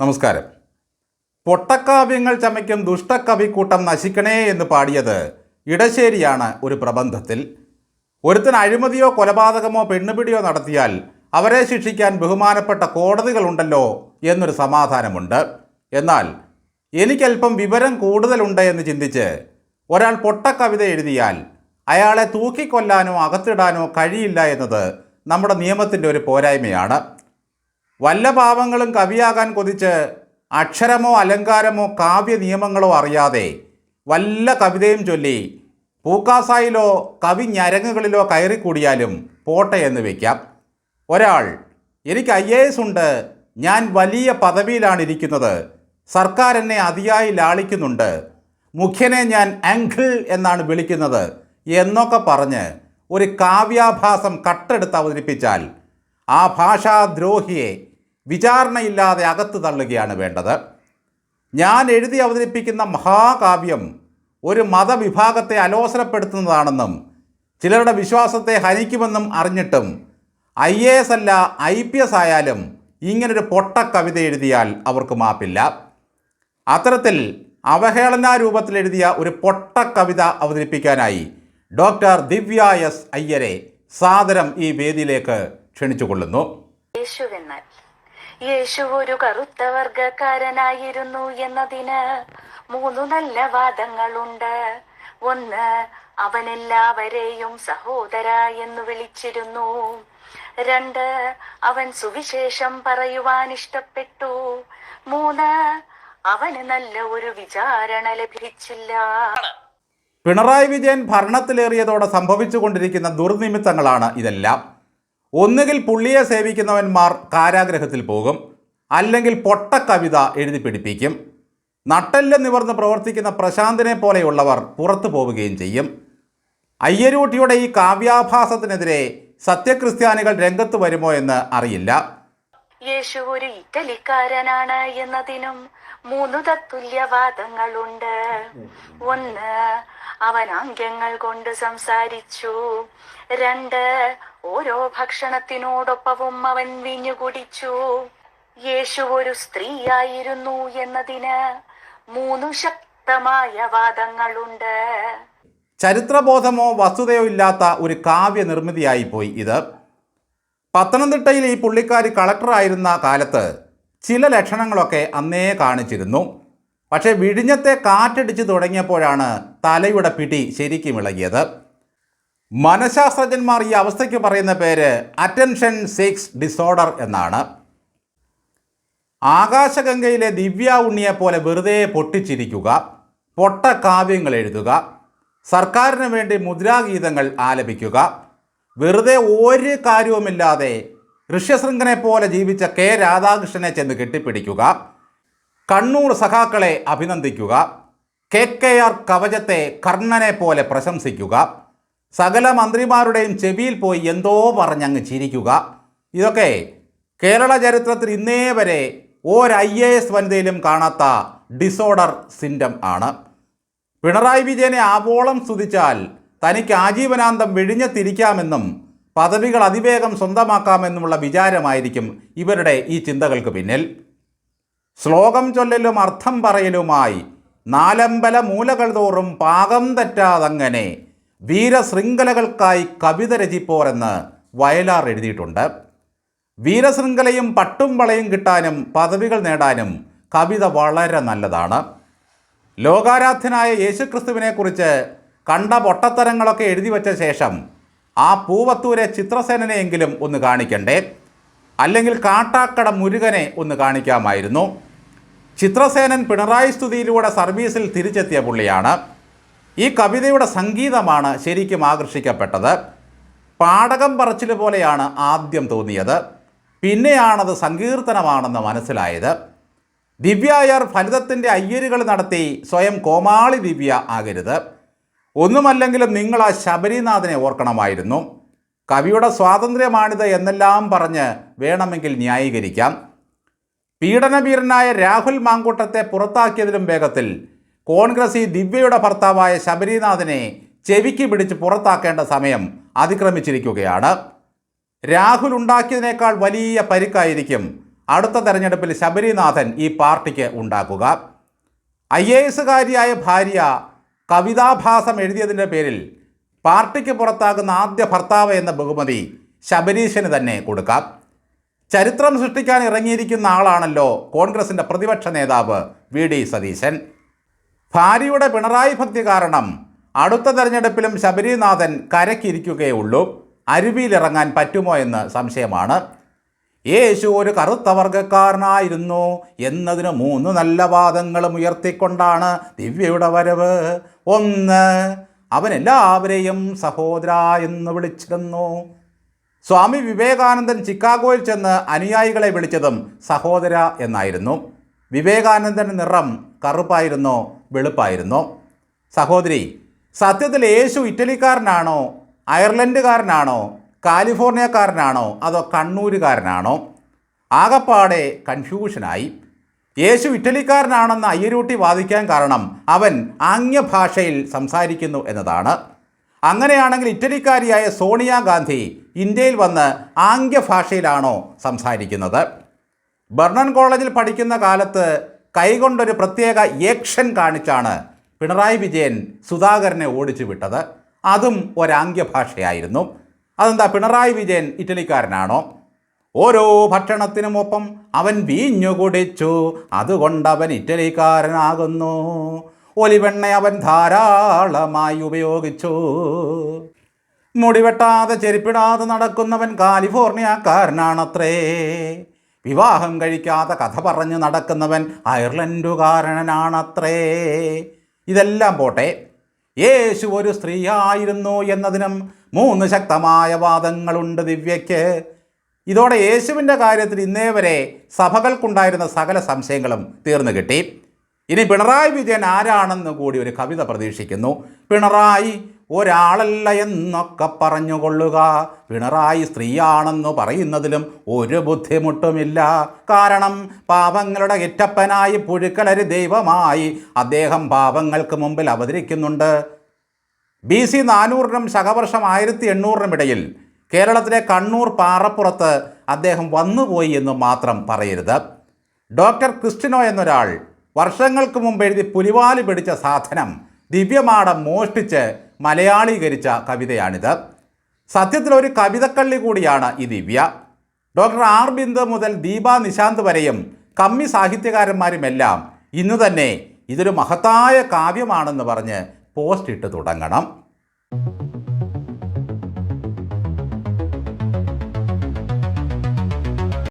നമസ്കാരം. പൊട്ടക്കാവ്യങ്ങൾ ചമയ്ക്കും ദുഷ്ടക്കവിക്കൂട്ടം നശിക്കണേ എന്ന് പാടിയത് ഇടശ്ശേരിയാണ് ഒരു പ്രബന്ധത്തിൽ. ഒരുത്തിന് അഴിമതിയോ കൊലപാതകമോ പെണ്ണുപിടിയോ നടത്തിയാൽ അവരെ ശിക്ഷിക്കാൻ ബഹുമാനപ്പെട്ട കോടതികളുണ്ടല്ലോ എന്നൊരു സമാധാനമുണ്ട്. എന്നാൽ എനിക്കല്പം വിവരം കൂടുതലുണ്ട് എന്ന് ചിന്തിച്ച് ഒരാൾ പൊട്ടക്കവിത എഴുതിയാൽ അയാളെ തൂക്കിക്കൊല്ലാനോ അകത്തിടാനോ കഴിയില്ല എന്നത് നമ്മുടെ നിയമത്തിന്റെ ഒരു പോരായ്മയാണ്. വല്ല പാവങ്ങളും കവിയാകാൻ കൊതിച്ച് അക്ഷരമോ അലങ്കാരമോ കാവ്യ നിയമങ്ങളോ അറിയാതെ വല്ല കവിതയും ചൊല്ലി പൂക്കാസായിലോ കവി ഞരങ്ങുകളിലോ കയറിക്കൂടിയാലും പോട്ടെ എന്ന് വയ്ക്കാം ഒരാൾ എനിക്ക് ഐ എ എസ് ഉണ്ട്. ഞാൻ വലിയ പദവിയിലാണ് ഇരിക്കുന്നത്. സർക്കാർ എന്നെ അതിയായി ലാളിക്കുന്നുണ്ട്. മുഖ്യനെ ഞാൻ അങ്കിൾ എന്നാണ് വിളിക്കുന്നത് എന്നൊക്കെ പറഞ്ഞ് ഒരു കാവ്യാഭാസം കട്ടെടുത്ത് അവതരിപ്പിച്ചാൽ ആ ഭാഷാദ്രോഹിയെ വിചാരണയില്ലാതെ അകത്ത് തള്ളുകയാണ് വേണ്ടത്. ഞാൻ എഴുതി അവതരിപ്പിക്കുന്ന മഹാകാവ്യം ഒരു മതവിഭാഗത്തെ അലോസരപ്പെടുത്തുന്നതാണെന്നും ചിലരുടെ വിശ്വാസത്തെ ഹനിക്കുമെന്നും അറിഞ്ഞിട്ടും ഐ എ എസ് അല്ല ഐ പി എസ് ആയാലും ഇങ്ങനൊരു പൊട്ട കവിത എഴുതിയാൽ അവർക്ക് മാപ്പില്ല. അത്തരത്തിൽ അവഹേളനാ രൂപത്തിൽ എഴുതിയ ഒരു പൊട്ട കവിത അവതരിപ്പിക്കാനായി ഡോക്ടർ ദിവ്യ എസ് അയ്യരെ സാദരം ഈ വേദിയിലേക്ക് ക്ഷണിച്ചുകൊള്ളുന്നു. യേശുവെന്നാൽ യേശു ഒരു കറുത്ത വർഗക്കാരനായിരുന്നു എന്നതിന് മൂന്നു നല്ല വാദങ്ങളുണ്ട്. ഒന്ന് അവൻ എല്ലാവരെയും സഹോദര എന്ന് വിളിച്ചിരുന്നു. രണ്ട് അവൻ സുവിശേഷം പറയുവാൻ ഇഷ്ടപ്പെട്ടു. മൂന്ന് അവന് നല്ല ഒരു വിചാരണ ലഭിച്ചില്ല. പിണറായി വിജയൻ ഭരണത്തിലേറിയതോടെ സംഭവിച്ചുകൊണ്ടിരിക്കുന്ന ദുർനിമിത്തങ്ങളാണ് ഇതെല്ലാം. ഒന്നുകിൽ പുള്ളിയെ സേവിക്കുന്നവന്മാർ കാരാഗ്രഹത്തിൽ പോകും അല്ലെങ്കിൽ പൊട്ട കവിത എഴുതി പിടിപ്പിക്കും നട്ടെല്ല് നിവർന്ന് പ്രവർത്തിക്കുന്ന പ്രശാന്തിനെ പോലെയുള്ളവർ പുറത്തു പോവുകയും ചെയ്യും. അയ്യരൂട്ടിയുടെ ഈ കാവ്യാഭാസത്തിനെതിരെ സത്യക്രിസ്ത്യാനികൾ രംഗത്ത് വരുമോ എന്ന് അറിയില്ല. യേശു ഒരു ഇറ്റലിക്കാരനാണ് എന്നതിനും മൂന്ന് തത്തുല്യവാദങ്ങളുണ്ട്. ഒന്ന് അവൻ ആംഗ്യങ്ങൾ കൊണ്ട് സംസാരിച്ചു. രണ്ട് ഓരോ ഭക്ഷണത്തിനോടൊപ്പവും അവൻ വീഞ്ഞു കുടിച്ചു യേശു ഒരു സ്ത്രീയായിരുന്നു എന്നതിന് മൂന്ന് ശക്തമായ വാദങ്ങളുണ്ട്. ചരിത്രബോധമോ വസ്തുതയോ ഇല്ലാത്ത ഒരു കാവ്യ നിർമ്മിതിയായി പോയി ഇത്. പത്തനംതിട്ടയിൽ ഈ പുള്ളിക്കാരി കളക്ടറായിരുന്ന കാലത്ത് ചില ലക്ഷണങ്ങളൊക്കെ അന്നേ കാണിച്ചിരുന്നു. പക്ഷേ വിഴിഞ്ഞത്തെ കാറ്റടിച്ച് തുടങ്ങിയപ്പോഴാണ് തലയുടെ പിടി ശരിക്കും ഇളകിയത്. മനഃശാസ്ത്രജ്ഞന്മാർ ഈ അവസ്ഥയ്ക്ക് പറയുന്ന പേര് അറ്റൻഷൻ സിക്സ് ഡിസോർഡർ എന്നാണ്. ആകാശഗംഗയിലെ ദിവ്യ ഉണ്ണിയെ പോലെ വെറുതെ പൊട്ടിച്ചിരിക്കുക പൊട്ട കാവ്യങ്ങൾ എഴുതുക സർക്കാരിന് വേണ്ടി മുദ്രാഗീതങ്ങൾ ആലപിക്കുക വെറുതെ ഒരു കാര്യവുമില്ലാതെ ഋഷ്യശൃംഖനെ പോലെ ജീവിച്ച കെ രാധാകൃഷ്ണനെ ചെന്ന് കെട്ടിപ്പിടിക്കുക കണ്ണൂർ സഖാക്കളെ അഭിനന്ദിക്കുക കെ കെ ആർ കവചത്തെ കർണനെ പോലെ പ്രശംസിക്കുക സകല മന്ത്രിമാരുടെയും ചെവിയിൽ പോയി എന്തോ പറഞ്ഞങ്ങ് ചിരിക്കുക. ഇതൊക്കെ കേരള ചരിത്രത്തിൽ ഇന്നേ വരെ ഒരു എ എസ് വനിതയിലും കാണാത്ത ഡിസോർഡർ സിൻഡം ആണ്. പിണറായി വിജയനെ ആവോളം സ്തുതിച്ചാൽ തനിക്ക് ആജീവനാന്തം വിഴിഞ്ഞത്തിരിക്കാമെന്നും പദവികൾ അതിവേഗം സ്വന്തമാക്കാമെന്നുമുള്ള വിചാരമായിരിക്കും ഇവരുടെ ഈ ചിന്തകൾക്ക് പിന്നിൽ. ശ്ലോകം ചൊല്ലലും അർത്ഥം പറയലുമായി നാലമ്പല മൂലകൾ തോറും പാകം തെറ്റാതങ്ങനെ വീരശൃംഖലകൾക്കായി കവിത രചിപ്പോരെന്ന് വയലാർ എഴുതിയിട്ടുണ്ട്. വീരശൃംഖലയും പട്ടും വളയും കിട്ടാനും പദവികൾ നേടാനും കവിത വളരെ നല്ലതാണ്. ലോകാരാധ്യനായ യേശുക്രിസ്തുവിനെക്കുറിച്ച് കണ്ട പൊട്ടത്തരങ്ങളൊക്കെ എഴുതി വച്ച ശേഷം ആ പൂവത്തൂരെ ചിത്രസേനനെയെങ്കിലും ഒന്ന് കാണിക്കണ്ടേ? അല്ലെങ്കിൽ കാട്ടാക്കട മുരുകനെ ഒന്ന് കാണിക്കാമായിരുന്നു? ചിത്രസേനൻ പിണറായി സ്തുതിയിലൂടെ സർവീസിൽ തിരിച്ചെത്തിയ പുള്ളിയാണ്. ഈ കവിതയുടെ സംഗീതമാണ് ശരിക്കും ആകർഷിക്കപ്പെട്ടത്. പാടകം പറച്ചിൽ പോലെയാണ് ആദ്യം തോന്നിയത്. പിന്നെയാണത് സങ്കീർത്തനമാണെന്ന് മനസ്സിലായത്. ദിവ്യായർ ഫലിതത്തിന്റെ അയ്യരുകൾ നടത്തി സ്വയം കോമാളി ദിവ്യ ആകരുത്. ഒന്നുമല്ലെങ്കിലും നിങ്ങൾ ആ ശബരിനാഥനെ ഓർക്കണമായിരുന്നു. കവിയുടെ സ്വാതന്ത്ര്യമാണിത് എന്നെല്ലാം പറഞ്ഞ് വേണമെങ്കിൽ ന്യായീകരിക്കാം. പീഡനവീരനായ രാഹുൽ മാങ്കൂട്ടത്തെ പുറത്താക്കിയതിലും വേഗത്തിൽ കോൺഗ്രസ് ഈ ദിവ്യയുടെ ഭർത്താവായ ശബരിനാഥിനെ ചെവിക്ക് പിടിച്ച് പുറത്താക്കേണ്ട സമയം അതിക്രമിച്ചിരിക്കുകയാണ്. രാഹുൽ ഉണ്ടാക്കിയതിനേക്കാൾ വലിയ പരിക്കായിരിക്കും അടുത്ത തെരഞ്ഞെടുപ്പിൽ ശബരിനാഥൻ ഈ പാർട്ടിക്ക് ഉണ്ടാക്കുക ഐ എ എസുകാരിയായ ഭാര്യ കവിതാഭാസം എഴുതിയതിന്റെ പേരിൽ പാർട്ടിക്ക് പുറത്താകുന്ന ആദ്യ ഭർത്താവ് എന്ന ബഹുമതി ശബരീശന് തന്നെ കൊടുക്കാം. ചരിത്രം സൃഷ്ടിക്കാൻ ഇറങ്ങിയിരിക്കുന്ന ആളാണല്ലോ കോൺഗ്രസിന്റെ പ്രതിപക്ഷ നേതാവ് വി ഡി സതീശൻ. ഭാര്യയുടെ പിണറായി ഭക്തി കാരണം അടുത്ത തെരഞ്ഞെടുപ്പിലും ശബരിനാഥൻ കരക്കിരിക്കുകയുള്ളൂ അരുവിയിലിറങ്ങാൻ പറ്റുമോ എന്ന് സംശയമാണ്. യേശു ഒരു കറുത്ത വർഗക്കാരനായിരുന്നു എന്നതിന് മൂന്ന് നല്ല വാദങ്ങളും ഉയർത്തിക്കൊണ്ടാണ് ദിവ്യയുടെ വരവ്. ഒന്ന് അവൻ എല്ലാവരെയും സഹോദര എന്ന് വിളിച്ചിരുന്നു. സ്വാമി വിവേകാനന്ദൻ ചിക്കാഗോയിൽ ചെന്ന് അനുയായികളെ വിളിച്ചതും സഹോദര എന്നായിരുന്നു. വിവേകാനന്ദൻ നിറം കറുപ്പായിരുന്നോ. വെളുപ്പായിരുന്നോ. സഹോദരി സത്യത്തിൽ യേശു ഇറ്റലിക്കാരനാണോ അയർലൻഡുകാരനാണോ കാലിഫോർണിയക്കാരനാണോ അതോ കണ്ണൂരുകാരനാണോ? ആകപ്പാടെ കൺഫ്യൂഷനായി. യേശു ഇറ്റലിക്കാരനാണെന്ന് അയ്യരൂട്ടി വാദിക്കാൻ കാരണം അവൻ ആംഗ്യഭാഷയിൽ സംസാരിക്കുന്നു എന്നതാണ്. അങ്ങനെയാണെങ്കിൽ ഇറ്റലിക്കാരിയായ സോണിയാഗാന്ധി ഇന്ത്യയിൽ വന്ന് ആംഗ്യഭാഷയിലാണോ സംസാരിക്കുന്നത്? ബർണൻ കോളേജിൽ പഠിക്കുന്ന കാലത്ത് കൈകൊണ്ടൊരു പ്രത്യേക ഏക്ഷൻ കാണിച്ചാണ് പിണറായി വിജയൻ സുധാകരനെ ഓടിച്ചു വിട്ടത്. അതും ഒരാംഗ്യഭാഷയായിരുന്നു. അതെന്താ പിണറായി വിജയൻ ഇറ്റലിക്കാരനാണോ? ഓരോ ഭക്ഷണത്തിനുമൊപ്പം അവൻ വീഞ്ഞു കുടിച്ചു. അതുകൊണ്ടവൻ ഇറ്റലിക്കാരനാകുന്നു. ഒലിവെണ്ണ അവൻ ധാരാളമായി ഉപയോഗിച്ചു. മുടിവെട്ടാതെ ചെരുപ്പിടാതെ നടക്കുന്നവൻ കാലിഫോർണിയക്കാരനാണത്രേ. വിവാഹം കഴിക്കാത്ത കഥ പറഞ്ഞ് നടക്കുന്നവൻ അയർലൻഡുകാരനാണത്രേ. ഇതെല്ലാം പോട്ടെ യേശു ഒരു സ്ത്രീയായിരുന്നു എന്നതിനും മൂന്ന് ശക്തമായ വാദങ്ങളുണ്ട് ദിവ്യയ്ക്ക്. ഇതോടെ യേശുവിന്റെ കാര്യത്തിൽ ഇന്നേ വരെ സഭകൾക്കുണ്ടായിരുന്ന സകല സംശയങ്ങളും തീർന്നു കിട്ടി. ഇനി പിണറായി വിജയൻ ആരാണെന്ന് കൂടി ഒരു കവിത പ്രതീക്ഷിക്കുന്നു. പിണറായി ഒരാളല്ല എന്നൊക്കെ പറഞ്ഞുകൊള്ളുക. പിണറായി സ്ത്രീയാണെന്ന് പറയുന്നതിലും ഒരു ബുദ്ധിമുട്ടുമില്ല. കാരണം പാപങ്ങളുടെ ഇറ്റപ്പനായി പുഴുക്കളരി ദൈവമായി അദ്ദേഹം പാപങ്ങൾക്ക് മുമ്പിൽ അവതരിക്കുന്നുണ്ട്. ബി സി നാനൂറിനും ശകവർഷം ആയിരത്തി എണ്ണൂറിനും ഇടയിൽ കേരളത്തിലെ കണ്ണൂർ പാറപ്പുറത്ത് അദ്ദേഹം വന്നുപോയി എന്ന് മാത്രം പറയരുത്. ഡോക്ടർ ക്രിസ്റ്റിനോ എന്നൊരാൾ വർഷങ്ങൾക്ക് മുമ്പ് എഴുതി പുലിവാലി പിടിച്ച സാധനം ദിവ്യമാടം മോഷ്ടിച്ച് മലയാളീകരിച്ച കവിതയാണിത്. സത്യത്തിൽ ഒരു കവിതക്കള്ളി കൂടിയാണ് ഈ ദിവ്യ. ഡോക്ടർ ആർ ബിന്ദു മുതൽ ദീപ നിശാന്ത് വരെയും കമ്മി സാഹിത്യകാരന്മാരുമെല്ലാം ഇന്ന് തന്നെ ഇതൊരു മഹത്തായ കാവ്യമാണെന്ന് പറഞ്ഞ് പോസ്റ്റ് ഇട്ട് തുടങ്ങണം.